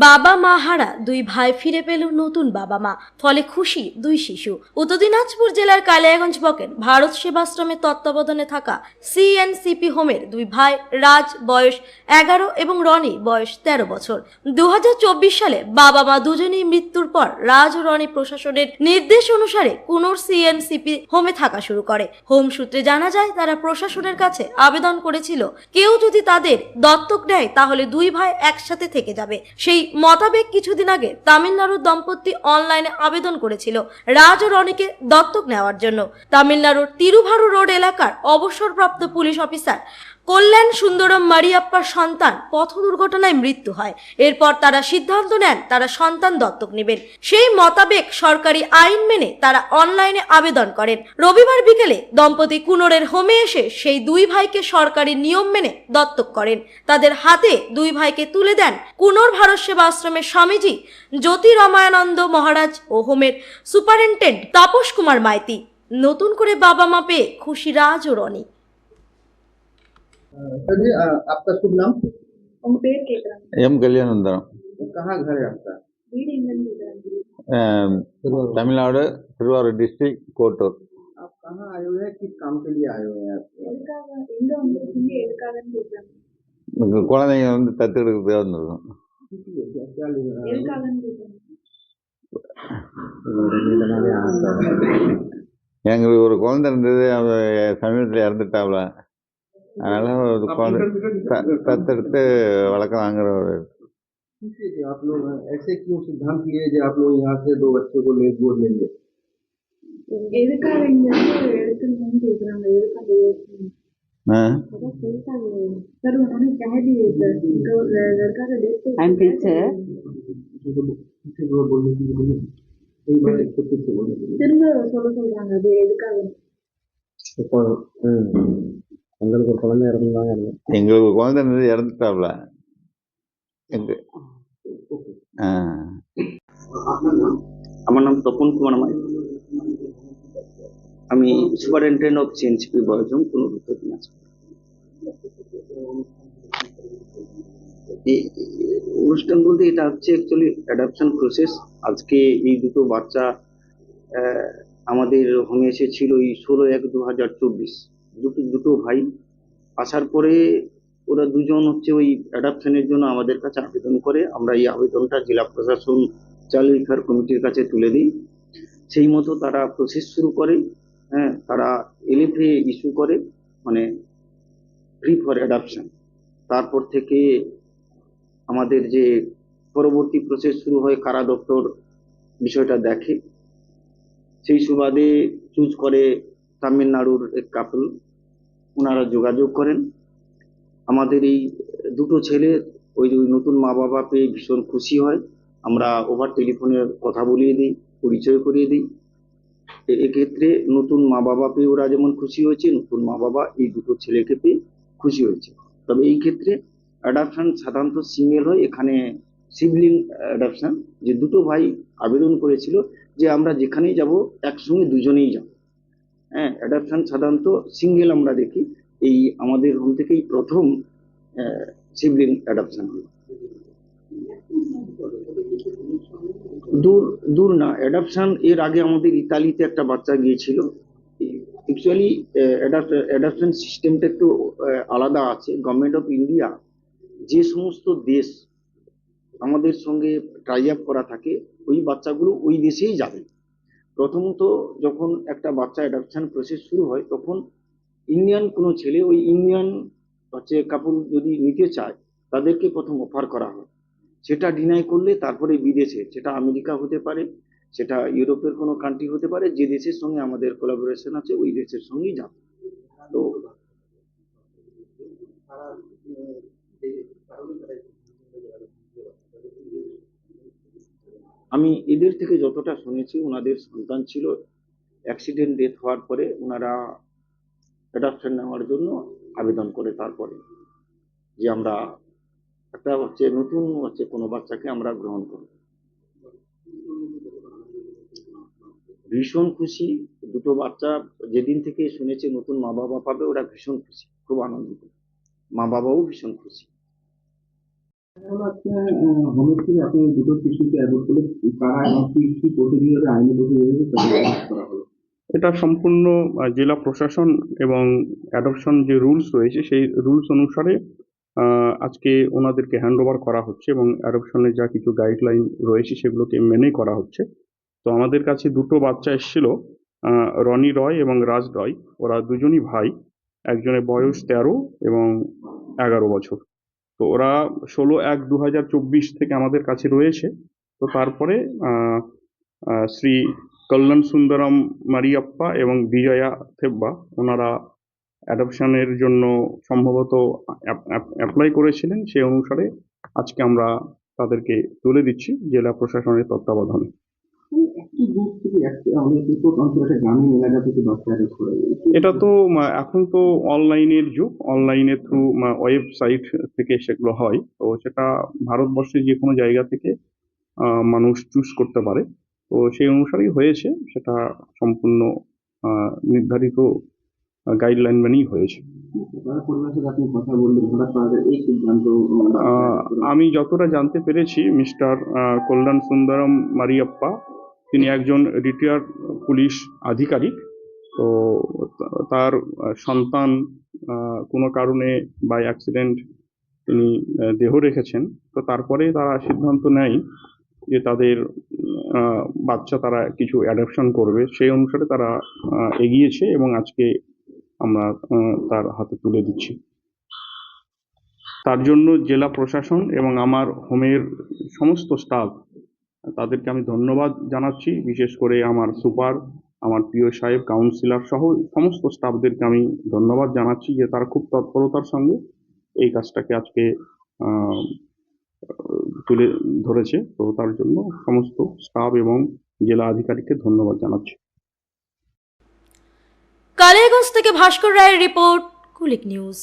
বাবা মা হারা দুই ভাই ফিরে পেল নতুন বাবা মা, ফলে খুশি দুই শিশু। উত্তর দিনাজপুর জেলার কালিয়াগঞ্জ বকেন ভারত সেবাশ্রমের তত্ত্বাবধানে থাকা সিএনসিপি হোমের দুই ভাই রাজ বয়স এগারো এবং রনি বয়স তেরো বছর। দু হাজার চব্বিশ সালে বাবা মা দুজনেই মৃত্যুর পর রাজ ও রনি প্রশাসনের নির্দেশ অনুসারে কুনোর সিএনসিপি হোমে থাকা শুরু করে। হোম সূত্রে জানা যায়, তারা প্রশাসনের কাছে আবেদন করেছিল, কেউ যদি তাদের দত্তক নেয় তাহলে দুই ভাই একসাথে থেকে যাবে। সেই মতাবেক কিছুদিন আগে তামিলনাড়ুর দম্পতি অনলাইনে আবেদন করেছিল রাজ ও রনিকে দত্তক নেওয়ার জন্য। তামিলনাড়ুর তিরুভারু রোড এলাকার অবসরপ্রাপ্ত পুলিশ অফিসার কল্যাণ সুন্দরম মারিয়াপ্পার সন্তান পথ দুর্ঘটনায় মৃত্যু হয়। এরপর তারা সিদ্ধান্ত নেন, তারা সন্তান দত্তক নেবেন। সেই মতাবেক সরকারি আইন মেনে তারা অনলাইনে আবেদন করেন। রবিবার বিকেলে দম্পতি কুনরের হোমে এসে সেই দুই ভাইকে সরকারি নিয়ম মেনে দত্তক করেন। তাদের হাতে দুই ভাইকে তুলে দেন কুনর ভারত সেবা আশ্রমের স্বামীজি জ্যোতি রামায়ানন্দ মহারাজ ও হোমের সুপারিনটেন্ডেন্ট তাপস কুমার মাইতি। নতুন করে বাবা মা পেয়ে খুশি রাজ ও রনি। आपका शुभ नाम உங்க பேர் கேக்குறாங்க எம் கல்யாணந்தரம் कहाँ घर है आपका வீடு எங்கன்னு கேக்குறாங்க அஹ், தமிழ்நாடு திருவாரூர் டிஸ்ட்ரிக்ட் கோட்டூர் आप कहाँ आए हुए हैं किस काम के लिए आए हुए हैं आप எதுக்காக எங்க வந்திருக்கீங்க எதுக்காகன்னு கேக்குறாங்க உங்க குழந்தைங்க வந்து தத்தெடுக்கிறதுக்காக வந்திருக்கோம் किस लिए क्या क्या ले रहा है எதுக்காகன்னு கேக்குறாங்க எங்களுக்கு ஒரு குழந்தை இருந்தது அவ சமீபத்தில் இறந்துட்டாப்ல அதனால ஒரு குழந்தை த- தத்தெடுத்து வளர்க்கலாங்கிற ஒரு किस लिए कि आप लोग ऐसे क्यों सिद्धांत लिए जो आप लोग यहाँ से दो बच्चों को ले गोद लेंगे எதுக்காக இங்க வந்து எடுத்துருங்கன்னு கேக்குறாங்க எதுக்காக யோசனை ஆ? அதான் சொல்லிட்டாங்க सर उन्होंने कह दिए सर उनका वो लड़का का डेथ I'm teacher. किसी को किसी को बोलने की बोलिए कई बार एक तो कुछ बोलने के लिए திரும்ப சொல்ல சொல்றாங்க அது எதுக்காக இப்போ உங்களுக்கு ஒரு குழந்தை இறந்துதாங்க எங்களுக்கு ஒரு குழந்தை இருந்தது இறந்துட்டாப்ல எங்க ஆ আমার নাম তপন কুমার মাই আমি সুপারিনটেন্ডেন্ট অফ সিএনসিপি বয়জম কোনো উত্তর দিনাজপুর এই অনুষ্ঠান বলতে এটা হচ্ছে অ্যাকচুয়ালি অ্যাডাপশন প্রসেস আজকে এই দুটো বাচ্চা আহ, আমাদের হোমে এসেছিল এই ষোলো এক দু হাজার চব্বিশ দুটো দুটো ভাই আসার পরে ওরা দুজন হচ্ছে ওই অ্যাডাপশনের জন্য আমাদের কাছে আবেদন করে। আমরা এই আবেদনটা জেলা প্রশাসন চাইল্ড ওয়েলফেয়ার কমিটির কাছে তুলে দিই। সেই মতো তারা প্রসেস শুরু করে। হ্যাঁ তারা এলএফএ ইস্যু করে মানে ফ্রি ফর অ্যাডাপশন তারপর থেকে আমাদের যে পরবর্তী প্রসেস শুরু হয়, কারা দপ্তর বিষয়টা দেখে। সেই সুবাদে চুজ করে তামিলনাড়ুর এক কাপল ওনারা যোগাযোগ করেন। আমাদের এই দুটো ছেলে, ওই ওই নতুন মা বাবা পেয়ে ভীষণ খুশি হয়। আমরা ওভার টেলিফোনে কথা বলিয়ে দিই, পরিচয় করিয়ে দিই। এক্ষেত্রে নতুন মা বাবা পেয়ে ওরা যেমন খুশি হয়েছে, নতুন মা বাবা এই দুটো ছেলেকে পেয়ে খুশি হয়েছে। তবে এই ক্ষেত্রে অ্যাডাপশন সাধারণত সিঙ্গেল হয়। এখানে সিবলিং অ্যাডাপশন যে দুটো ভাই আবেদন করেছিল যে আমরা যেখানেই যাব, একসঙ্গে দুজনেই যাব। হ্যাঁ অ্যাডাপশন সাধারণত সিঙ্গেল আমরা দেখি। এই আমাদের হোম থেকেই প্রথম সিবলিং অ্যাডাপশন হলো। দূর দূর না অ্যাডাপশন এর আগে আমাদের ইতালিতে একটা বাচ্চা গিয়েছিল। অ্যাকচুয়ালি অ্যাডাপশন সিস্টেমটা একটু আলাদা আছে। গভর্নমেন্ট অফ ইন্ডিয়া যে সমস্ত দেশ আমাদের সঙ্গে ট্রাই আপ করা থাকে, ওই বাচ্চাগুলো ওই দেশেই যাবে। প্রথমত যখন একটা বাচ্চা অ্যাডাপশন প্রসেস শুরু হয়, তখন ইন্ডিয়ান কোনো ছেলে ওই ইন্ডিয়ান হচ্ছে কাপড় যদি নিতে চায়, তাদেরকে প্রথম অফার করা হয়। সেটা ডিনাই করলে তারপরে বিদেশে, সেটা আমেরিকা হতে পারে, সেটা ইউরোপের কোনো কান্ট্রি হতে পারে, যে দেশের সঙ্গে আমাদের কোলাবোরেশন আছে, ওই দেশের সঙ্গেই যাবে। তো আমি এদের থেকে যতটা শুনেছি ওনাদের সন্তান ছিল অ্যাক্সিডেন্ট ডেথ হওয়ার পরে ওনারা অ্যাডাপশন নেওয়ার জন্য আবেদন করে তারপরে যে আমরা একটা হচ্ছে নতুন হচ্ছে কোনো বাচ্চাকে আমরা গ্রহণ করব। ভীষণ খুশি, দুটো বাচ্চা যেদিন থেকে শুনেছে নতুন মা বাবা পাবে, ওরা ভীষণ খুশি, খুব আনন্দিত। মা বাবাও ভীষণ খুশি। আপনি দুটো শিশুকে অ্যাডপ্ট করলে কারা এবং কি কি প্রতিনিয়ত আইনি প্রতিনিয়ত তাদের arrest করা হলো। এটা সম্পূর্ণ জেলা প্রশাসন এবং অ্যাডপশন যে রুলস রয়েছে সেই রুলস অনুসারে আজকে ওনাদেরকে হ্যান্ড ওভার করা হচ্ছে এবং অ্যাডপশনের যা কিছু গাইডলাইন রয়েছে সেগুলোকে মেনেই করা হচ্ছে। তো আমাদের কাছে দুটো বাচ্চা এসেছিল রনি রয় এবং রাজ রয়। ওরা দুজনই ভাই একজনের বয়স তেরো এবং এগারো বছর। তো ওরা ষোলো এক দু হাজার চব্বিশ থেকে আমাদের কাছে রয়েছে। তো তারপরে শ্রী কল্যাণ সুন্দরম মারিয়াপ্পা এবং বিজয়া থেব্বা, ওনারা অ্যাডপশনের জন্য সম্ভবত অ্যাপ্লাই করেছিলেন। সেই অনুসারে আজকে আমরা তাদেরকে তুলে দিচ্ছি, জেলা প্রশাসনের তত্ত্বাবধানে। একটি দূর থেকে একটা আমাদের বিপদ অঞ্চল একটা গ্রামীণ এলাকা থেকে বাচ্চা অ্যাডপ্ট এটা তো এখন তো অনলাইনের যুগ। অনলাইনের থ্রু ওয়েবসাইট থেকে সেগুলো হয়। তো সেটা ভারতবর্ষের যে কোনো জায়গা থেকে মানুষ চুজ করতে পারে। তো সেই অনুসারেই হয়েছে। সেটা সম্পূর্ণ নির্ধারিত গাইডলাইন মেনেই হয়েছে। আমি যতটা জানতে পেরেছি মিস্টার কল্যাণ সুন্দরম মারিয়াপ্পা তিনি একজন রিটায়ার্ড পুলিশ আধিকারিক। তো তার সন্তান কোনো কারণে বাই অ্যাক্সিডেন্ট তিনি দেহ রেখেছেন। তো তারপরে তারা সিদ্ধান্ত নেয় যে তাদের বাচ্চা তারা কিছু অ্যাডাপশন করবে। সেই অনুসারে তারা এগিয়েছে এবং আজকে আমরা তার হাতে তুলে দিচ্ছি। তার জন্য জেলা প্রশাসন এবং আমার হোমের সমস্ত স্টাফ তাদেরকে আমি ধন্যবাদ জানাচ্ছি, বিশেষ করে আমার সুপার, আমার প্রিয় সাহেব কাউন্সিলর সহ সমস্ত স্টাফদেরকে আমি ধন্যবাদ জানাচ্ছি যে তারা খুব তৎপরতার সঙ্গে এই কাজটাকে আজকে তুলে ধরেছে। তো তার জন্য সমস্ত স্টাফ এবং জেলা আধিকারিককে ধন্যবাদ জানাচ্ছি। কালিয়াগঞ্জ থেকে ভাস্কর রায়ের রিপোর্ট, কুলিক নিউজ।